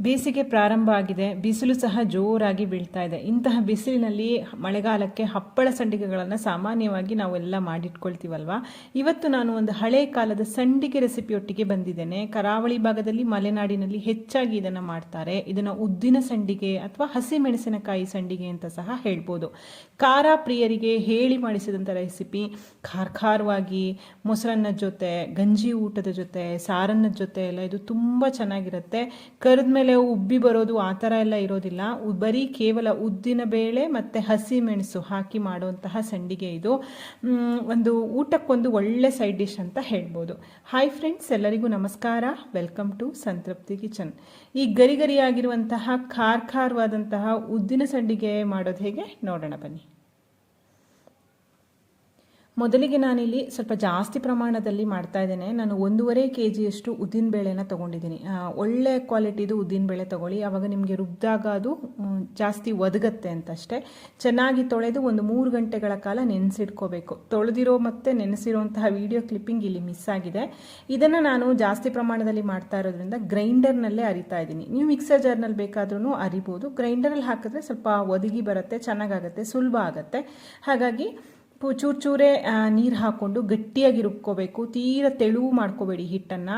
ಬೇಸಿಗೆ ಪ್ರಾರಂಭ ಆಗಿದೆ, ಬಿಸಿಲು ಸಹ ಜೋರಾಗಿ ಬೀಳ್ತಾ ಇದೆ. ಇಂತಹ ಬಿಸಿಲಿನಲ್ಲಿ ಮಳೆಗಾಲಕ್ಕೆ ಹಪ್ಪಳ ಸಂಡಿಗೆಗಳನ್ನು ಸಾಮಾನ್ಯವಾಗಿ ನಾವೆಲ್ಲ ಮಾಡಿಟ್ಕೊಳ್ತೀವಲ್ವಾ? ಇವತ್ತು ನಾನು ಒಂದು ಹಳೆ ಕಾಲದ ಸಂಡಿಗೆ ರೆಸಿಪಿಯೊಟ್ಟಿಗೆ ಬಂದಿದ್ದೇನೆ. ಕರಾವಳಿ ಭಾಗದಲ್ಲಿ ಮಲೆನಾಡಿನಲ್ಲಿ ಹೆಚ್ಚಾಗಿ ಇದನ್ನು ಮಾಡ್ತಾರೆ. ಇದನ್ನು ಉದ್ದಿನ ಸಂಡಿಗೆ ಅಥವಾ ಹಸಿ ಮೆಣಸಿನಕಾಯಿ ಸಂಡಿಗೆ ಅಂತ ಸಹ ಹೇಳ್ಬೋದು. ಖಾರ ಪ್ರಿಯರಿಗೆ ಹೇಳಿ ಮಾಡಿಸಿದಂಥ ರೆಸಿಪಿ ಖಾರ್ಖಾರವಾಗಿ ಮೊಸರನ್ನದ ಜೊತೆ, ಗಂಜಿ ಊಟದ ಜೊತೆ, ಸಾರನ್ನ ಜೊತೆ ಎಲ್ಲ ಇದು ತುಂಬ ಚೆನ್ನಾಗಿರುತ್ತೆ. ಕರೆದ ಮೇಲೆ ಉಬ್ಬಿ ಬರೋದು ಆ ಥರ ಎಲ್ಲ ಇರೋದಿಲ್ಲ. ಬರೀ ಕೇವಲ ಉದ್ದಿನ ಬೇಳೆ ಮತ್ತು ಹಸಿ ಮೆಣಸು ಹಾಕಿ ಮಾಡುವಂತಹ ಸಂಡಿಗೆ ಇದು. ಒಂದು ಊಟಕ್ಕೊಂದು ಒಳ್ಳೆ ಸೈಡ್ ಡಿಶ್ ಅಂತ ಹೇಳ್ಬೋದು. ಹಾಯ್ ಫ್ರೆಂಡ್ಸ್ ಎಲ್ಲರಿಗೂ ನಮಸ್ಕಾರ. ವೆಲ್ಕಮ್ ಟು ಸಂತೃಪ್ತಿ ಕಿಚನ್ ಈ ಗರಿ ಗರಿಯಾಗಿರುವಂತಹ ಖಾರ್ವಾದಂತಹ ಖಾರವಾದಂತಹ ಉದ್ದಿನ ಸಂಡಿಗೆ ಮಾಡೋದು ಹೇಗೆ? ನೋಡೋಣ ಬನ್ನಿ. ಮೊದಲಿಗೆ ನಾನಿಲ್ಲಿ ಸ್ವಲ್ಪ ಜಾಸ್ತಿ ಪ್ರಮಾಣದಲ್ಲಿ ಮಾಡ್ತಾ ಇದ್ದೇನೆ. ನಾನು ಒಂದೂವರೆ ಕೆ ಜಿಯಷ್ಟು ಉದ್ದಿನಬೇಳೆನ ತೊಗೊಂಡಿದ್ದೀನಿ. ಆ, ಒಳ್ಳೆ ಕ್ವಾಲಿಟಿದು ಉದ್ದಿನಬೇಳೆ ತೊಗೊಳ್ಳಿ. ಆವಾಗ ನಿಮಗೆ ರುಬ್ಬಿದಾಗ ಅದು ಜಾಸ್ತಿ ಒದಗತ್ತೆ ಅಂತಷ್ಟೇ. ಚೆನ್ನಾಗಿ ತೊಳೆದು ಒಂದು ಮೂರು ಗಂಟೆಗಳ ಕಾಲ ನೆನೆಸಿಟ್ಕೋಬೇಕು. ತೊಳೆದಿರೋ ಮತ್ತು ನೆನೆಸಿರುವಂತಹ ವಿಡಿಯೋ ಕ್ಲಿಪ್ಪಿಂಗ್ ಇಲ್ಲಿ ಮಿಸ್ ಆಗಿದೆ. ಇದನ್ನು ನಾನು ಜಾಸ್ತಿ ಪ್ರಮಾಣದಲ್ಲಿ ಮಾಡ್ತಾ ಇರೋದ್ರಿಂದ ಗ್ರೈಂಡರ್ನಲ್ಲೇ ಅರಿತಾ ಇದ್ದೀನಿ. ನೀವು ಮಿಕ್ಸರ್ ಜಾರ್ನಲ್ಲಿ ಬೇಕಾದ್ರೂ ಅರಿಬೋದು. ಗ್ರೈಂಡರಲ್ಲಿ ಹಾಕಿದ್ರೆ ಸ್ವಲ್ಪ ಒದಗಿ ಬರುತ್ತೆ ಚೆನ್ನಾಗಾಗುತ್ತೆ ಸುಲಭ ಆಗುತ್ತೆ. ಹಾಗಾಗಿ ಚೂರ್ ಚೂರೇ ನೀರು ಹಾಕ್ಕೊಂಡು ಗಟ್ಟಿಯಾಗಿ ರುಬ್ಕೋಬೇಕು. ತೀರ ತೆಳುವು ಮಾಡ್ಕೋಬೇಡಿ ಹಿಟ್ಟನ್ನು.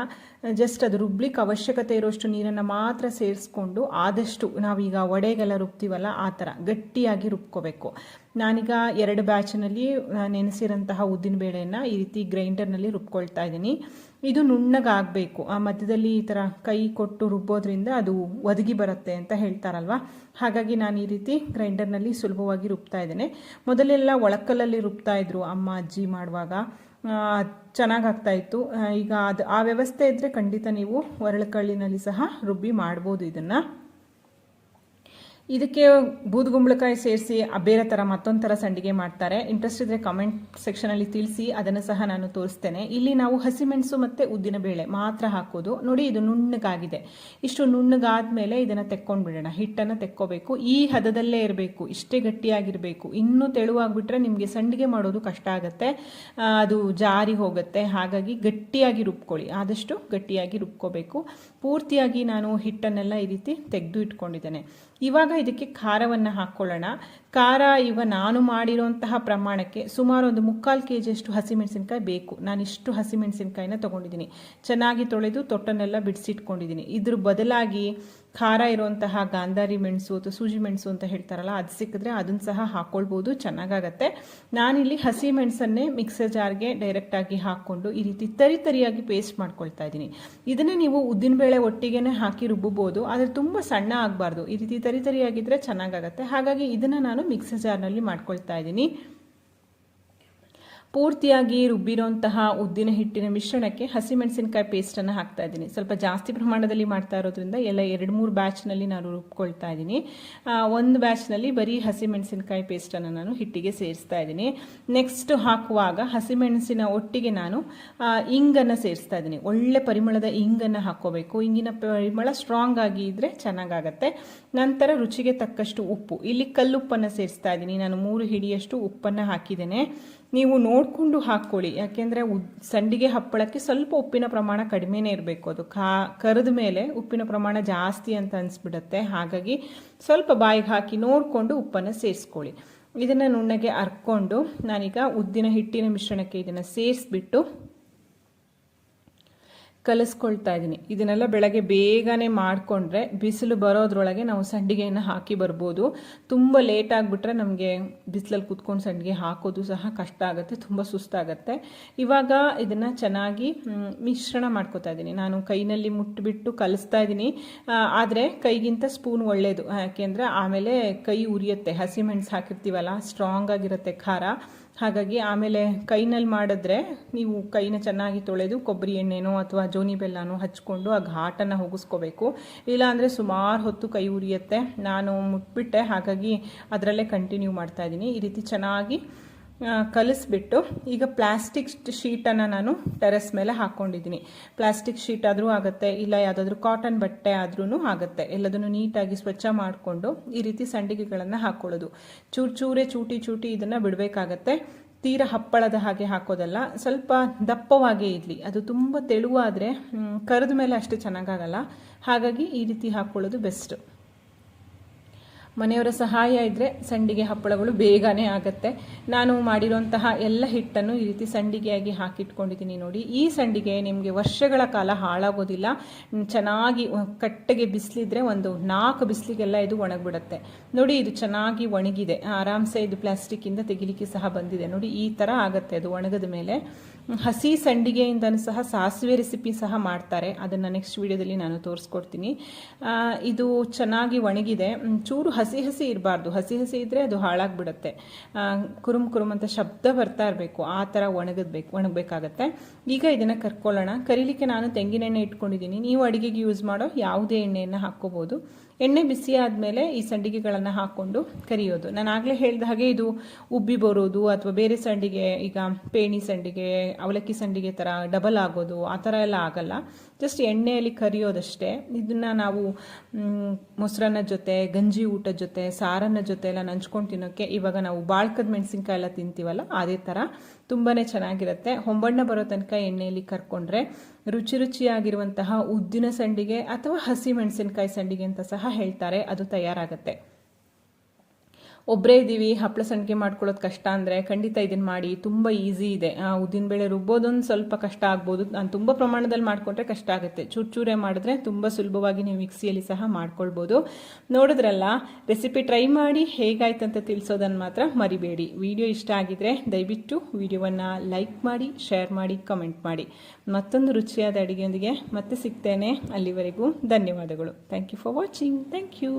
ಜಸ್ಟ್ ಅದು ರುಬ್ಲಿಕ್ಕೆ ಅವಶ್ಯಕತೆ ಇರೋಷ್ಟು ನೀರನ್ನು ಮಾತ್ರ ಸೇರಿಸ್ಕೊಂಡು ಆದಷ್ಟು ನಾವೀಗ ವಡೆಗೆಲ್ಲ ರುಬ್ತೀವಲ್ಲ, ಆ ಥರ ಗಟ್ಟಿಯಾಗಿ ರುಬ್ಕೋಬೇಕು. ನಾನೀಗ ಎರಡು ಬ್ಯಾಚ್ನಲ್ಲಿ ನೆನೆಸಿರೋಂತಹ ಉದ್ದಿನಬೇಳೆಯನ್ನು ಈ ರೀತಿ ಗ್ರೈಂಡರ್ನಲ್ಲಿ ರುಬ್ಕೊಳ್ತಾ ಇದ್ದೀನಿ. ಇದು ನುಣ್ಣಗಾಗಬೇಕು. ಆ ಮಧ್ಯದಲ್ಲಿ ಈ ಥರ ಕೈ ಕೊಟ್ಟು ರುಬ್ಬೋದ್ರಿಂದ ಅದು ಒದಗಿ ಬರುತ್ತೆ ಅಂತ ಹೇಳ್ತಾರಲ್ವ? ಹಾಗಾಗಿ ನಾನು ಈ ರೀತಿ ಗ್ರೈಂಡರ್ನಲ್ಲಿ ಸುಲಭವಾಗಿ ರುಬ್ತಾ ಇದ್ದೇನೆ. ಮೊದಲೆಲ್ಲ ಒಳಕಲ್ಲಲ್ಲಿ ರುಬ್ತಾ ಇದ್ರು ಅಮ್ಮ, ಅಜ್ಜಿ ಮಾಡುವಾಗ. ಚೆನ್ನಾಗಾಗ್ತಾ ಇತ್ತು. ಈಗ ಅದು ಆ ವ್ಯವಸ್ಥೆ ಇದ್ದರೆ ಖಂಡಿತ ನೀವು ಒರಳುಕಳ್ಳಿನಲ್ಲಿ ಸಹ ರುಬ್ಬಿ ಮಾಡ್ಬೋದು ಇದನ್ನು. ಇದಕ್ಕೆ ಬೂದುಗುಂಬಳಕಾಯಿ ಸೇರಿಸಿ ಬೇರೆ ಥರ ಮತ್ತೊಂದು ಸಂಡಿಗೆ ಮಾಡ್ತಾರೆ. ಇಂಟ್ರೆಸ್ಟ್ ಇದ್ದರೆ ಕಮೆಂಟ್ ಸೆಕ್ಷನಲ್ಲಿ ತಿಳಿಸಿ, ಅದನ್ನು ಸಹ ನಾನು ತೋರಿಸ್ತೇನೆ. ಇಲ್ಲಿ ನಾವು ಹಸಿಮೆಣಸು ಮತ್ತು ಉದ್ದಿನಬೇಳೆ ಮಾತ್ರ ಹಾಕೋದು. ನೋಡಿ, ಇದು ನುಣ್ಣಗಾಗಿದೆ. ಇಷ್ಟು ನುಣ್ಣಗಾದ್ಮೇಲೆ ಇದನ್ನು ತೆಕ್ಕೊಂಡು ಬಿಡೋಣ ಹಿಟ್ಟನ್ನು ತೆಕ್ಕೋಬೇಕು. ಈ ಹದದಲ್ಲೇ ಇರಬೇಕು. ಇಷ್ಟೇ ಗಟ್ಟಿಯಾಗಿರಬೇಕು. ಇನ್ನೂ ತೆಳುವಾಗಿಬಿಟ್ರೆ ನಿಮಗೆ ಸಂಡಿಗೆ ಮಾಡೋದು ಕಷ್ಟ ಆಗುತ್ತೆ. ಅದು ಜಾರಿ ಹೋಗುತ್ತೆ. ಹಾಗಾಗಿ ಗಟ್ಟಿಯಾಗಿ ರುಬ್ಕೊಳ್ಳಿ. ಆದಷ್ಟು ಗಟ್ಟಿಯಾಗಿ ರುಬ್ಕೋಬೇಕು. ಪೂರ್ತಿಯಾಗಿ ನಾನು ಹಿಟ್ಟನ್ನೆಲ್ಲ ಈ ರೀತಿ ತೆಗೆದು ಇಟ್ಕೊಂಡಿದ್ದೇನೆ. ಇವಾಗ ಇದಕ್ಕೆ ಖಾರವನ್ನು ಹಾಕ್ಕೊಳ್ಳೋಣ ಖಾರ ಇವಾಗ ನಾನು ಮಾಡಿರೋಂತಹ ಪ್ರಮಾಣಕ್ಕೆ ಸುಮಾರು ಒಂದು ಮುಕ್ಕಾಲು ಕೆ ಜಿಯಷ್ಟು ಹಸಿಮೆಣಸಿನ್ಕಾಯಿ ಬೇಕು. ನಾನು ಇಷ್ಟು ಹಸಿಮೆಣಸಿನ್ಕಾಯಿನ ತೊಗೊಂಡಿದ್ದೀನಿ. ಚೆನ್ನಾಗಿ ತೊಳೆದು ತೊಟ್ಟನ್ನೆಲ್ಲ ಬಿಡಿಸಿಟ್ಕೊಂಡಿದ್ದೀನಿ. ಇದ್ರ ಬದಲಾಗಿ ಖಾರ ಇರುವಂತಹ ಗಾಂಧಾರಿ ಮೆಣಸು ಅಥವಾ ಸೂಜಿ ಮೆಣಸು ಅಂತ ಹೇಳ್ತಾರಲ್ಲ, ಅದು ಸಿಕ್ಕಿದ್ರೆ ಅದನ್ನು ಸಹ ಹಾಕ್ಕೊಳ್ಬೋದು ಚೆನ್ನಾಗಾಗತ್ತೆ. ನಾನಿಲ್ಲಿ ಹಸಿ ಮೆಣಸನ್ನೇ ಮಿಕ್ಸರ್ ಜಾರ್ಗೆ ಡೈರೆಕ್ಟಾಗಿ ಹಾಕ್ಕೊಂಡು ಈ ರೀತಿ ತರಿ ತರಿಯಾಗಿ ಪೇಸ್ಟ್ ಮಾಡ್ಕೊಳ್ತಾ ಇದ್ದೀನಿ. ಇದನ್ನೇ ನೀವು ಉದ್ದಿನಬೇಳೆ ಒಟ್ಟಿಗೆನೇ ಹಾಕಿ ರುಬ್ಬಬೋದು ಆದರೆ ತುಂಬ ಸಣ್ಣ ಆಗಬಾರ್ದು. ಈ ರೀತಿ ತರಿ ತರಿಯಾಗಿದ್ದರೆ ಚೆನ್ನಾಗಾಗತ್ತೆ. ಹಾಗಾಗಿ ಇದನ್ನು ನಾನು ಮಿಕ್ಸರ್ ಜಾರ್ನಲ್ಲಿ ಮಾಡ್ಕೊಳ್ತಾ ಇದ್ದೀನಿ. ಪೂರ್ತಿಯಾಗಿ ರುಬ್ಬಿರೋಂತಹ ಉದ್ದಿನ ಹಿಟ್ಟಿನ ಮಿಶ್ರಣಕ್ಕೆ ಹಸಿಮೆಣಸಿನಕಾಯಿ ಪೇಸ್ಟನ್ನು ಹಾಕ್ತಾ ಇದ್ದೀನಿ. ಸ್ವಲ್ಪ ಜಾಸ್ತಿ ಪ್ರಮಾಣದಲ್ಲಿ ಮಾಡ್ತಾ ಇರೋದ್ರಿಂದ ಎಲ್ಲ ಎರಡು ಮೂರು ಬ್ಯಾಚ್ನಲ್ಲಿ ನಾನು ರುಬ್ಕೊಳ್ತಾ ಇದ್ದೀನಿ. ಒಂದು ಬ್ಯಾಚ್ನಲ್ಲಿ ಬರೀ ಹಸಿಮೆಣಸಿನಕಾಯಿ ಪೇಸ್ಟನ್ನು ನಾನು ಹಿಟ್ಟಿಗೆ ಸೇರಿಸ್ತಾ ಇದ್ದೀನಿ. ನೆಕ್ಸ್ಟ್ ಹಾಕುವಾಗ ಹಸಿಮೆಣಸಿನ ಒಟ್ಟಿಗೆ ನಾನು ಇಂಗನ್ನು ಸೇರಿಸ್ತಾ ಇದ್ದೀನಿ. ಒಳ್ಳೆ ಪರಿಮಳದ ಇಂಗನ್ನು ಹಾಕೋಬೇಕು. ಇಂಗಿನ ಪರಿಮಳ ಸ್ಟ್ರಾಂಗ್ ಆಗಿ ಇದ್ದರೆ ಚೆನ್ನಾಗಾಗತ್ತೆ. ನಂತರ ರುಚಿಗೆ ತಕ್ಕಷ್ಟು ಉಪ್ಪು. ಇಲ್ಲಿ ಕಲ್ಲುಪ್ಪನ್ನು ಸೇರಿಸ್ತಾ ಇದ್ದೀನಿ. ನಾನು ಮೂರು ಹಿಡಿಯಷ್ಟು ಉಪ್ಪನ್ನು ಹಾಕಿದ್ದೇನೆ. ನೀವು ನೋಡಿಕೊಂಡು ಹಾಕ್ಕೊಳ್ಳಿ. ಯಾಕೆಂದರೆ ಉದ್, ಸಂಡಿಗೆ ಹಪ್ಪಳಕ್ಕೆ ಸ್ವಲ್ಪ ಉಪ್ಪಿನ ಪ್ರಮಾಣ ಕಡಿಮೆನೇ ಇರಬೇಕು ಅದು. ಕಾ, ಕರೆದ ಮೇಲೆ ಉಪ್ಪಿನ ಪ್ರಮಾಣ ಜಾಸ್ತಿ ಅಂತ ಅನಿಸ್ಬಿಡುತ್ತೆ. ಹಾಗಾಗಿ ಸ್ವಲ್ಪ ಬಾಯಿಗೆ ಹಾಕಿ ನೋಡಿಕೊಂಡು ಉಪ್ಪನ್ನು ಸೇರಿಸ್ಕೊಳ್ಳಿ. ಇದನ್ನು ನುಣ್ಣಗೆ ಅರ್ಕೊಂಡು ನಾನೀಗ ಉದ್ದಿನ ಹಿಟ್ಟಿನ ಮಿಶ್ರಣಕ್ಕೆ ಇದನ್ನು ಸೇರಿಸ್ಬಿಟ್ಟು ಕಲಿಸ್ಕೊಳ್ತಾ ಇದ್ದೀನಿ ಇದನ್ನೆಲ್ಲ ಬೆಳಗ್ಗೆ ಬೇಗನೆ ಮಾಡಿಕೊಂಡ್ರೆ ಬಿಸಿಲು ಬರೋದ್ರೊಳಗೆ ನಾವು ಸಂಡಿಗೆಯನ್ನು ಹಾಕಿ ಬರ್ಬೋದು. ತುಂಬ ಲೇಟ್ ಆಗಿಬಿಟ್ರೆ ನಮಗೆ ಬಿಸಿಲಲ್ಲಿ ಕುತ್ಕೊಂಡು ಸಂಡಿಗೆ ಹಾಕೋದು ಸಹ ಕಷ್ಟ ಆಗುತ್ತೆ, ತುಂಬ ಸುಸ್ತಾಗತ್ತೆ. ಇವಾಗ ಇದನ್ನು ಚೆನ್ನಾಗಿ ಮಿಶ್ರಣ ಮಾಡ್ಕೋತಾ ಇದ್ದೀನಿ ನಾನು ಕೈನಲ್ಲಿ ಮುಟ್ಟಿಬಿಟ್ಟು ಕಲಿಸ್ತಾ ಇದ್ದೀನಿ ಆದರೆ ಕೈಗಿಂತ ಸ್ಪೂನ್ ಒಳ್ಳೆಯದು ಯಾಕೆಂದರೆ ಆಮೇಲೆ ಕೈ ಉರಿಯುತ್ತೆ. ಹಸಿಮೆಣಸು ಹಾಕಿರ್ತೀವಲ್ಲ ಸ್ಟ್ರಾಂಗ್ ಆಗಿರುತ್ತೆ ಖಾರ. ಹಾಗಾಗಿ ಆಮೇಲೆ ಕೈನಲ್ಲಿ ಮಾಡಿದ್ರೆ ನೀವು ಕೈನ ಚೆನ್ನಾಗಿ ತೊಳೆದು ಕೊಬ್ಬರಿ ಎಣ್ಣೆನೋ ಅಥವಾ ಜೋನಿ ಬೆಲ್ಲನೋ ಹಚ್ಕೊಂಡು ಆ ಘಾಟನ್ನು ಹೋಗಿಸ್ಕೋಬೇಕು. ಇಲ್ಲಾಂದರೆ ಸುಮಾರು ಹೊತ್ತು ಕೈ ಉರಿಯುತ್ತೆ. ನಾನು ಮುಟ್ಬಿಟ್ಟೆ. ಹಾಗಾಗಿ ಅದರಲ್ಲೇ ಕಂಟಿನ್ಯೂ ಮಾಡ್ತಾ ಇದ್ದೀನಿ. ಈ ರೀತಿ ಚೆನ್ನಾಗಿ ಕಲಿಸ್ಬಿಟ್ಟು ಈಗ ಪ್ಲಾಸ್ಟಿಕ್ ಶೀಟನ್ನು ನಾನು ಟೆರೆಸ್ ಮೇಲೆ ಹಾಕ್ಕೊಂಡಿದ್ದೀನಿ. ಪ್ಲಾಸ್ಟಿಕ್ ಶೀಟ್ ಆದರೂ ಆಗುತ್ತೆ, ಇಲ್ಲ ಯಾವುದಾದ್ರೂ ಕಾಟನ್ ಬಟ್ಟೆ ಆದ್ರೂ ಆಗುತ್ತೆ. ಎಲ್ಲದನ್ನು ನೀಟಾಗಿ ಸ್ವಚ್ಛ ಮಾಡಿಕೊಂಡು ಈ ರೀತಿ ಸಂಡಿಗೆಗಳನ್ನು ಹಾಕ್ಕೊಳ್ಳೋದು ಚೂರು ಚೂರೇ ಚೂಟಿ ಚೂಟಿ ಇದನ್ನು ಬಿಡಬೇಕಾಗತ್ತೆ. ತೀರ ಹಪ್ಪಳದ ಹಾಗೆ ಹಾಕೋದಲ್ಲ, ಸ್ವಲ್ಪ ದಪ್ಪವಾಗೇ ಇರಲಿ. ಅದು ತುಂಬ ತೆಳುವಾದರೆ ಕರೆದ ಮೇಲೆ ಅಷ್ಟು ಚೆನ್ನಾಗಾಗಲ್ಲ. ಹಾಗಾಗಿ ಈ ರೀತಿ ಹಾಕ್ಕೊಳ್ಳೋದು ಬೆಸ್ಟು. ಮನೆಯವರ ಸಹಾಯ ಇದ್ದರೆ ಸಂಡಿಗೆ ಹಪ್ಪಳಗಳು ಬೇಗನೆ ಆಗುತ್ತೆ. ನಾನು ಮಾಡಿರುವಂತಹ ಎಲ್ಲ ಹಿಟ್ಟನ್ನು ಈ ರೀತಿ ಸಂಡಿಗೆಯಾಗಿ ಹಾಕಿಟ್ಕೊಂಡಿದ್ದೀನಿ ನೋಡಿ. ಈ ಸಂಡಿಗೆ ನಿಮಗೆ ವರ್ಷಗಳ ಕಾಲ ಹಾಳಾಗೋದಿಲ್ಲ. ಚೆನ್ನಾಗಿ ಕಟ್ಟೆಗೆ ಬಿಸಿಲಿದ್ರೆ ಒಂದು ನಾಲ್ಕು ಬಿಸಿಲಿಗೆಲ್ಲ ಇದು ಒಣಗಿಬಿಡುತ್ತೆ. ನೋಡಿ, ಇದು ಚೆನ್ನಾಗಿ ಒಣಗಿದೆ. ಆರಾಮ್ಸೆ ಇದು ಪ್ಲಾಸ್ಟಿಕ್ಕಿಂದ ತೆಗಿಲಿಕ್ಕೆ ಸಹ ಬಂದಿದೆ. ನೋಡಿ, ಈ ಥರ ಆಗುತ್ತೆ ಅದು ಒಣಗದ ಮೇಲೆ. ಹಸಿ ಸಂಡಿಗೆಯಿಂದನೂ ಸಹ ಸಾಸಿವೆ ರೆಸಿಪಿ ಸಹ ಮಾಡ್ತಾರೆ. ಅದನ್ನು ನೆಕ್ಸ್ಟ್ ವಿಡಿಯೋದಲ್ಲಿ ನಾನು ತೋರಿಸ್ಕೊಡ್ತೀನಿ. ಇದು ಚೆನ್ನಾಗಿ ಒಣಗಿದೆ. ಚೂರು ಹಸಿ ಇರಬಾರ್ದು. ಹಸಿ ಹಸಿ ಇದ್ದರೆ ಅದು ಹಾಳಾಗ್ಬಿಡುತ್ತೆ. ಕುರುಮ್ ಕುರುಮ್ ಅಂತ ಶಬ್ದ ಬರ್ತಾ ಇರಬೇಕು. ಆ ಥರ ಒಣಗದ್ಬೇಕು, ಒಣಗಬೇಕಾಗತ್ತೆ. ಈಗ ಇದನ್ನು ಕರ್ಕೊಳ್ಳೋಣ. ಕರಿಲಿಕ್ಕೆ ನಾನು ತೆಂಗಿನೆಣ್ಣೆ ಇಟ್ಕೊಂಡಿದ್ದೀನಿ. ನೀವು ಅಡುಗೆಗೆ ಯೂಸ್ ಮಾಡೋ ಯಾವುದೇ ಎಣ್ಣೆಯನ್ನು ಹಾಕ್ಕೋಬೋದು. ಎಣ್ಣೆ ಬಿಸಿ ಆದಮೇಲೆ ಈ ಸಂಡಿಗೆಗಳನ್ನು ಹಾಕ್ಕೊಂಡು ಕರಿಯೋದು. ನಾನು ಆಗಲೇ ಹೇಳಿದ ಹಾಗೆ ಇದು ಉಬ್ಬಿ ಬರೋದು ಅಥವಾ ಬೇರೆ ಸಂಡಿಗೆ, ಈಗ ಪೇಣಿ ಸಂಡಿಗೆ, ಅವಲಕ್ಕಿ ಸಂಡಿಗೆ ಥರ ಡಬಲ್ ಆಗೋದು, ಆ ಥರ ಎಲ್ಲ ಆಗಲ್ಲ. ಜಸ್ಟ್ ಎಣ್ಣೆಯಲ್ಲಿ ಕರಿಯೋದಷ್ಟೇ. ಇದನ್ನು ನಾವು ಮೊಸರನ್ನ ಜೊತೆ, ಗಂಜಿ ಊಟದ ಜೊತೆ, ಸಾರನ್ನ ಜೊತೆ ಎಲ್ಲ ನಂಚ್ಕೊಂಡು ತಿನ್ನೋಕ್ಕೆ ಇವಾಗ ನಾವು ಬಾಳ್ಕದ ಮೆಣಸಿನ್ಕಾಯಿ ಎಲ್ಲ ತಿಂತೀವಲ್ಲ, ಅದೇ ಥರ ತುಂಬಾ ಚೆನ್ನಾಗಿರುತ್ತೆ. ಹೊಂಬಣ್ಣ ಬರೋ ತನಕ ಎಣ್ಣೆಯಲ್ಲಿ ಕರ್ಕೊಂಡ್ರೆ ರುಚಿ ರುಚಿಯಾಗಿರುವಂತಹ ಉದ್ದಿನ ಸಂಡಿಗೆ ಅಥವಾ ಹಸಿ ಮೆಣಸಿನಕಾಯಿ ಸಂಡಿಗೆ ಅಂತ ಸಹ ಹೇಳ್ತಾರೆ. ಅದು ತಯಾರಾಗುತ್ತೆ. ಒಬ್ಬರೇ ಇದ್ದೀವಿ ಹಪ್ಪಳ ಸಂಡಿಗೆ ಮಾಡ್ಕೊಳ್ಳೋದು ಕಷ್ಟ ಅಂದರೆ ಖಂಡಿತ ಇದನ್ನು ಮಾಡಿ, ತುಂಬ ಈಸಿ ಇದೆ. ಉದ್ದಿನ ಉದ್ದಿನಬೇಳೆ ರುಬ್ಬೋದೊಂದು ಸ್ವಲ್ಪ ಕಷ್ಟ ಆಗ್ಬೋದು. ನಾನು ತುಂಬ ಪ್ರಮಾಣದಲ್ಲಿ ಮಾಡಿಕೊಂಡ್ರೆ ಕಷ್ಟ ಆಗುತ್ತೆ. ಚೂರು ಚೂರೇ ಮಾಡಿದ್ರೆ ತುಂಬ ಸುಲಭವಾಗಿ ನೀವು ಮಿಕ್ಸಿಯಲ್ಲಿ ಸಹ ಮಾಡ್ಕೊಳ್ಬೋದು. ನೋಡಿದ್ರಲ್ಲ ರೆಸಿಪಿ ಟ್ರೈ ಮಾಡಿ ಹೇಗಾಯ್ತು ಅಂತ ತಿಳಿಸೋದನ್ನು ಮಾತ್ರ ಮರಿಬೇಡಿ. ವಿಡಿಯೋ ಇಷ್ಟ ಆಗಿದ್ರೆ ದಯವಿಟ್ಟು ವಿಡಿಯೋವನ್ನು ಲೈಕ್ ಮಾಡಿ ಶೇರ್ ಮಾಡಿ ಕಮೆಂಟ್ ಮಾಡಿ. ಮತ್ತೊಂದು ರುಚಿಯಾದ ಅಡುಗೆಯೊಂದಿಗೆ ಮತ್ತೆ ಸಿಗ್ತೇನೆ. ಅಲ್ಲಿವರೆಗೂ ಧನ್ಯವಾದಗಳು. Thank you for watching thank you